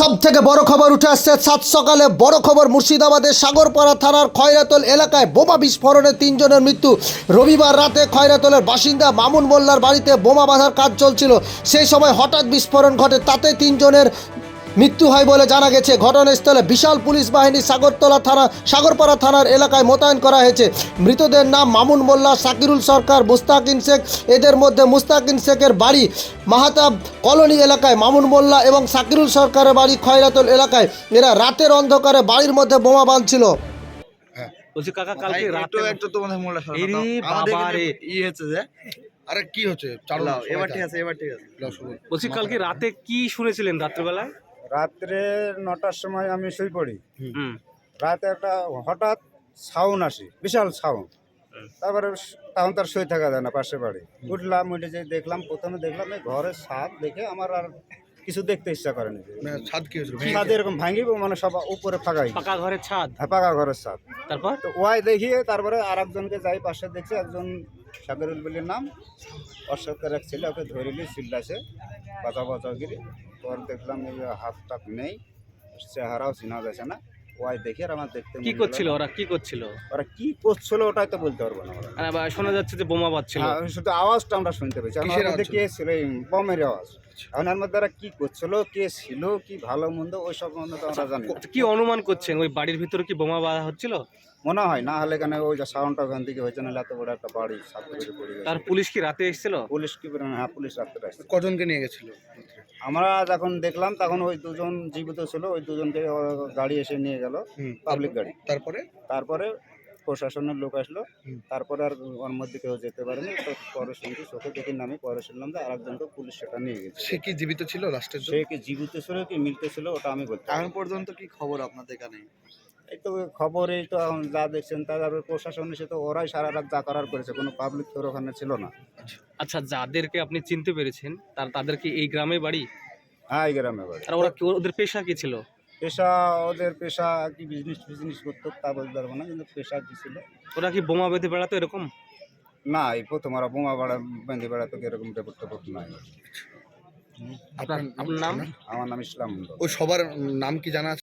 সব থেকে বড় খবর উঠে আসছে, সাত সকালে বড় খবর মুর্শিদাবাদের সাগরপাড়া থানার খয়রাতল এলাকায় বোমা বিস্ফোরণে তিনজনের মৃত্যু। রবিবার রাতে খয়রাতলের বাসিন্দা মামুন মোল্লার বাড়িতে বোমা বাঁধার কাজ চলছিল। সেই সময় হঠাৎ বিস্ফোরণ ঘটে, তাতে তিনজনের মৃত্যু হয় বলে জানা গেছে। ঘটনাস্থলে বিশাল পুলিশ বাহিনী সাগরতলা থানা সাগরপাড়া থানার এলাকায় মোতায়েন করা হয়েছে। মৃতদের নাম মামুন মোল্লা সাকিরুল সরকার মুস্তাকিন শেখ এদের মধ্যে মুস্তাকিন শেখের বাড়ি মাহাতাব কলোনি এলাকায় মামুন মোল্লা এবং সাকিরুল সরকারের বাড়ি খয়রাতল এলাকায়। এরা রাতের অন্ধকারে বাড়ির মধ্যে বোমা বাঁধছিল। বলছি কাকা কালকে রাতে একটু একটু তোমাদের মোল্লা সরাও এরে দাও। আমাদের বাবা রে। ই হচ্ছে যে আরে কি হচ্ছে? চালু এবার ঠিক আছে এবার ঠিক আছে। বলছি কালকে রাতে কি শুনেছিলেন রাত্রেবেলায়? রাত্রে নটার সময় আমি শুই পড়ি। হুম। রাতে একটা হঠাৎ সাউন্ড আসে বিশাল সাউন্ড তারপরে তখন তার শুয়ে থাকা যায় না পাশে বাড়ি। উঠলাম উঠে যে দেখলাম প্রথমে দেখলাম এই ঘরের ছাদ দেখে আমার আর কিছু দেখতে ইচ্ছা করেনি ছাদ কি হয়েছিল? ছাদ এরকম ভাঙিব মানে সব উপরে ফাঁকাই পাকা ঘরের ছাদ? হ্যাঁ পাকা ঘরের ছাদ। তারপর? তো ওয়াই দেখিয়ে তারপরে আর একজনকে যাই পাশে দেখছি একজন সাগরুল বলির নাম। অশোকের এক ছেলে ওকে ধরিলি চিল্লাছে বাঁচা বাঁচা গিরি পর দেখলাম এই যে হাত টাক নেই চেহারাও চিনা যাচ্ছে না। ওয়াই দেখে আর আমার দেখতে কি করছিল ওরা? কি করছিল? ওরা কি করছিল ওটাই তো বলতে পারব না আমরা আর শোনা যাচ্ছে যে বোমা বাজছিল। হ্যাঁ, শুধু আওয়াজটা আমরা শুনতে পেয়েছি। আর মধ্যে কে ছিল? এই বমের আওয়াজ। এখন এর মধ্যে ওরা কি করছিল কে ছিল কি ভালো মন্দ ওই সব মন্দ তো আমরা জানি না। কি অনুমান করছেন? ওই বাড়ির ভিতরে কি বোমা বাঁধা হচ্ছিল? মনে হয় না হলে কেন ওই যে সাউন্ডটা ওখান থেকে হয়েছে না এত বড় একটা বাড়ি সাত তার পুলিশ কি রাতে এসেছিল? পুলিশ কি করে হ্যাঁ পুলিশ আসছে। কজনকে নিয়ে গেছিল? আমরা যখন দেখলাম তখন ওই দুজন জীবিত ছিল ওই দুজনকে গাড়ি এসে নিয়ে গেল পাবলিক গাড়ি। তারপরে? তারপরে প্রশাসনের লোক আসলো। তারপরে আর ওর মধ্যে কেউ যেতে পারেনি তো পরে শুনছি চোখে দেখি নামে পরে শুনলাম যে আরেকজনকে পুলিশ সেটা নিয়ে গেছে। সে কি জীবিত ছিল লাস্টের সে কি জীবিত ছিল কি মিলতে ছিল ওটা আমি বলতে পারব এখন পর্যন্ত কি খবর আপনাদের এখানে? এই তো খবর এই তো এখন যা দেখছেন তারপরে প্রশাসন এসে তো ওরাই সারা রাত যা করার করেছে কোনো পাবলিক তোর ওখানে ছিল না। আচ্ছা যাদেরকে আপনি চিনতে পেরেছেন তার তাদের কি এই গ্রামে বাড়ি? হ্যাঁ এই গ্রামে বাড়ি। আর ওরা কি ওদের পেশা কি ছিল? পেশা ওদের পেশা কি বিজনেস বিজনেস করতো তা বলতে পারব না কিন্তু পেশা কি ছিল? ওরা কি বোমা বেঁধে বেড়াতো এরকম? না এই প্রথম ওরা বোমা বাড়া বেঁধে বেড়াতো কি এরকম টেপট টেপট নাই। আপনার আপনার নাম? আমার নাম ইসলাম মন্ডল ওই সবার নাম কি জানা আছে?